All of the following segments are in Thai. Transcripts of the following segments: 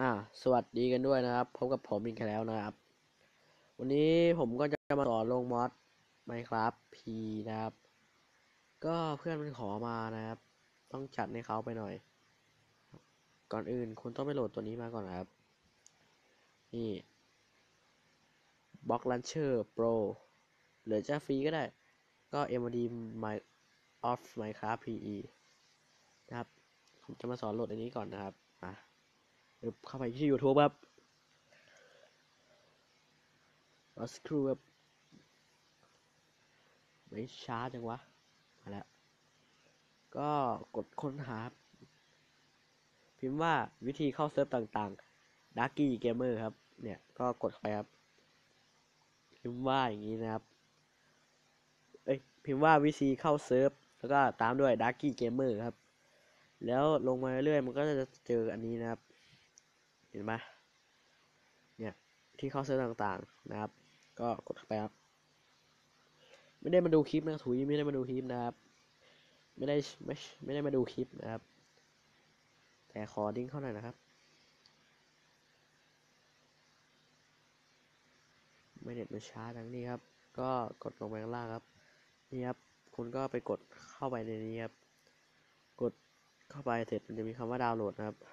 อ่าสวัสดีกันด้วยนะครับพบกับผมอีกแล้วนะครับ วันนี้ผมก็จะมาสอนลงมอด Minecraft P นะครับ ก็เพื่อนมันขอมานะครับ ต้องจัดให้เขาไปหน่อย ก่อนอื่นคุณต้องไปโหลดตัวนี้มาก่อนนะครับ นี่ Block Launcher Pro หรือจะฟรีก็ได้ ก็ MOD My of Minecraft PE นะครับ ผมจะมาสอนโหลดอันนี้ก่อนนะครับอะ เข้าไปที่ YouTube ครับรอสครูครับไม่ช้าจังวะ มาแล้ว ก็กดค้นหา พิมพ์ว่าวิธีเข้าเซิร์ฟต่างๆ Darky Gamer ครับ เนี่ย ก็กดเข้าไปครับ พิมพ์ว่าอย่างนี้นะครับ เอ้ย พิมพ์ว่าวิธีเข้าเซิร์ฟ แล้วก็ตามด้วย Darky Gamer ครับ แล้วลงมาเรื่อยๆ มันก็จะเจออันนี้นะครับ เห็นไหมเนี่ยที่เข้าเซิร์ต่างๆนะครับ ก็กดเข้าไปครับ ไม่ได้มาดูคลิปนะถุยไม่ได้มาดูคลิปนะครับ ไม่ได้ไม่ไม่ได้มาดูคลิปนะครับ แต่ขอดิ้งเข้าหน่อยนะครับ ไม่เน็ตมันช้าดังนี้ครับ ก็กดลงไปข้างล่างครับนี่ครับคุณก็ไปกดเข้าไปในนี้ครับ กดเข้าไปเสร็จมันจะมีคำว่าดาวน์โหลดนะครับ เ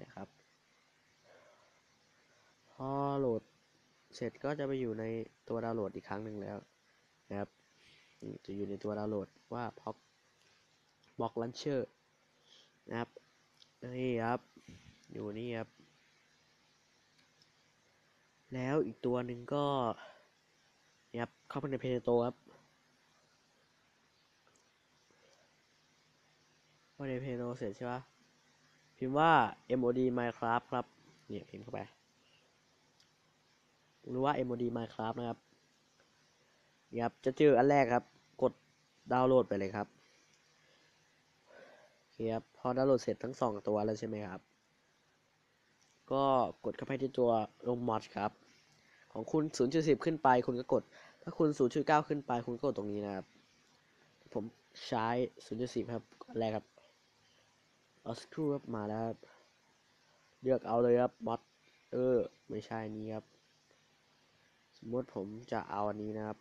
นี่ยครับ พอโหลดเสร็จก็จะไปอยู่ในตัวดาวน์โหลดอีกครั้งหนึ่งแล้วนะครับ จะอยู่ในตัวดาวน์โหลดว่าพ็อกบล็อกลันเชอร์นะครับนี่ครับ อยู่นี่ครับ แล้วอีกตัวหนึ่งก็นี่ครับเข้าไปในเพจโตครับพอในเพจโตเสร็จใช่ปะ พิมพ์ว่า mod minecraft ครับเนี่ยพิมพ์เข้าไป หรือว่า mod minecraft นะครับนี่ครับจะเจออันแรกครับ กดดาวน์โหลดไปเลยครับครับพอดาวน์โหลดเสร็จทั้งสองตัวแล้วใช่ไหมครับ ก็กดเข้าไปที่ตัวลงมอดครับ ของคุณ 0.10 ขึ้นไป คุณก็กด ถ้าคุณ 0.9 ขึ้นไป คุณก็กดตรงนี้นะครับ ผมใช้ 0.10 ครับอันแรกครับ เอาสครูครับมาแล้วครับเลือกเอาเลยครับมอดเออไม่ใช่นี้ครับ สมมติผมจะเอาอันนี้นะครับ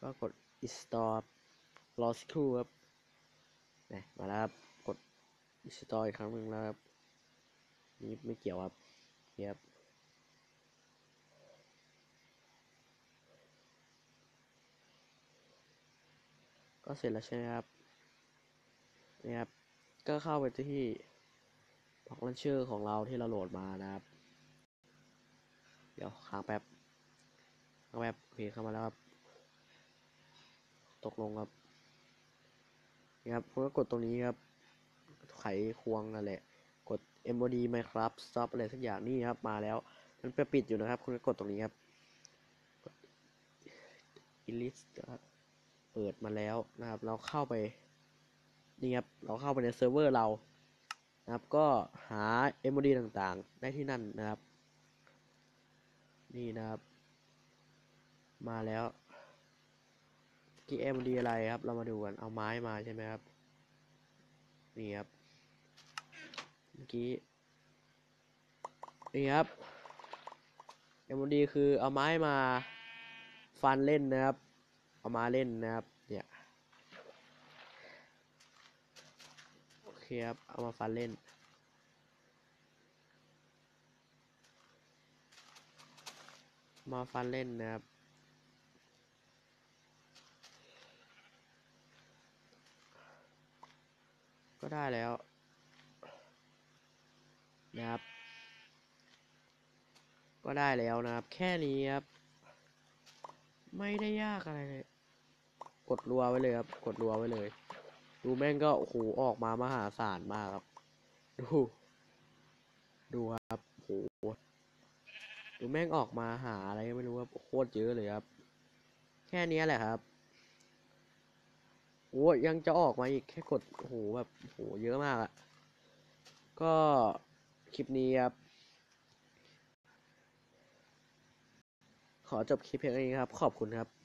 ก็กด install รอสักครู่ครับนี่มาแล้วครับ กด install อีกครั้งหนึ่งแล้วครับ นี่ไม่เกี่ยวครับนี่ครับ ก็เสร็จแล้วใช่ไหมครับนี่ครับ ก็เข้าไปที่บล็อกลันเชอร์ของเราที่เราโหลดมานะครับ เดี๋ยวค้างแป๊บค้างแป๊บโอเคเข้ามาแล้วครับ ตกลงครับนี่ครับคุณก็กดตรงนี้ครับ ไขควงนั่นแหละ กด mod minecraft stop อะไรสักอย่างนี่ครับมาแล้ว มันไปปิดอยู่นะครับ คุณก็กดตรงนี้ครับ elist ครับ เปิดมาแล้วนะครับ เราเข้าไปนี่ครับเราเข้าไปในเซิร์ฟเวอร์เรานะครับ ก็หา MOD ต่างๆ ได้ที่นั่นนะครับ นี่นะครับ มาแล้วกี่ MOD อะไรครับ เรามาดูกัน เอาไม้มาใช่ไหมครับ นี่ครับ เมื่อกี้ นี่ครับ MOD คือเอาไม้มาฟันเล่นนะครับ เอามาเล่นนะครับ เนี่ยโอเคครับเอามาฟันเล่น มาฟันเล่นนะครับก็ได้แล้ว นะครับ ก็ได้แล้วนะครับ แค่นี้ครับ ไม่ได้ยากอะไรเลย กดรัวไว้เลยครับ กดรัวไว้เลย ดูแม่งก็โอ้โหออกมามหาศาลมากครับ ดู ดูครับโอ้โหดูแม่งออกมาหาอะไรไม่รู้ครับโคตรเยอะเลยครับ แค่นี้แหละครับโอ้ยังจะออกมาอีกแค่กดโอ้โหแบบโอ้โหเยอะมากอะก็คลิปนี้ครับ ขอจบคลิปเพียงนี้ครับ ขอบคุณครับ